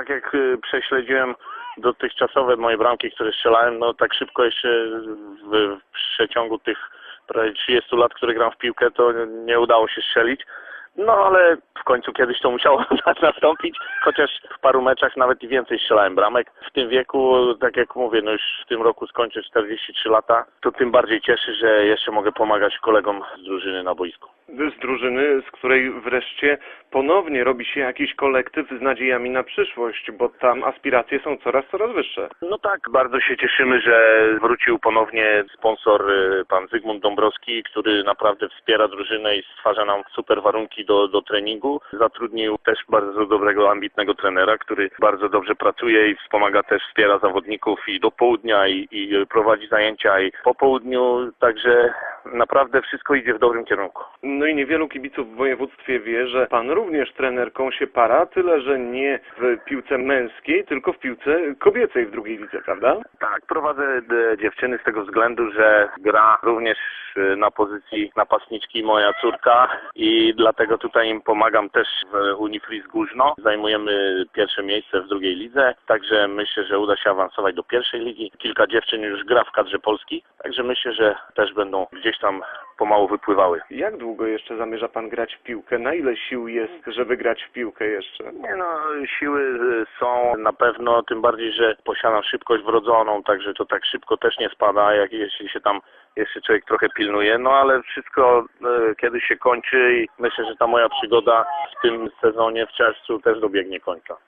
tak jak y, prześledziłem dotychczasowe moje bramki, które strzelałem, no tak szybko jeszcze w, w przeciągu tych prawie 30 lat, które gram w piłkę, to nie udało się strzelić. No ale w końcu kiedyś to musiało nastąpić, chociaż w paru meczach nawet i więcej strzelałem bramek. W tym wieku, tak jak mówię, no już w tym roku skończę 43 lata, to tym bardziej cieszy, że jeszcze mogę pomagać kolegom z drużyny na boisku. Z drużyny, z której wreszcie ponownie robi się jakiś kolektyw z nadziejami na przyszłość, bo tam aspiracje są coraz, coraz wyższe. No tak, bardzo się cieszymy, że wrócił ponownie sponsor y, pan Zygmunt Dąbrowski, który naprawdę wspiera drużynę i stwarza nam super warunki do, do treningu. Zatrudnił też bardzo dobrego, ambitnego trenera, który bardzo dobrze pracuje i wspomaga też, wspiera zawodników i do południa i, i prowadzi zajęcia i po południu, także naprawdę wszystko idzie w dobrym kierunku. No i niewielu kibiców w województwie wie, że pan również trenerką się para, tyle że nie w piłce męskiej, tylko w piłce kobiecej w drugiej lidze, prawda? Tak, prowadzę e, dziewczyny z tego względu, że gra również e, na pozycji napastniczki moja córka i dlatego tutaj im pomagam też w Unifris Górzno. Zajmujemy pierwsze miejsce w drugiej lidze, także myślę, że uda się awansować do pierwszej ligi. Kilka dziewczyn już gra w kadrze Polski, także myślę, że też będą gdzieś tam pomału wypływały. Jak długo jeszcze zamierza pan grać w piłkę? Na ile sił jest, żeby grać w piłkę jeszcze? Nie no, siły y, są na pewno, tym bardziej, że posiadam szybkość wrodzoną, także to tak szybko też nie spada, jak jeśli się tam jeszcze człowiek trochę pilnuje, no ale wszystko y, kiedyś się kończy i myślę, że ta moja przygoda w tym sezonie w czerwcu też dobiegnie końca.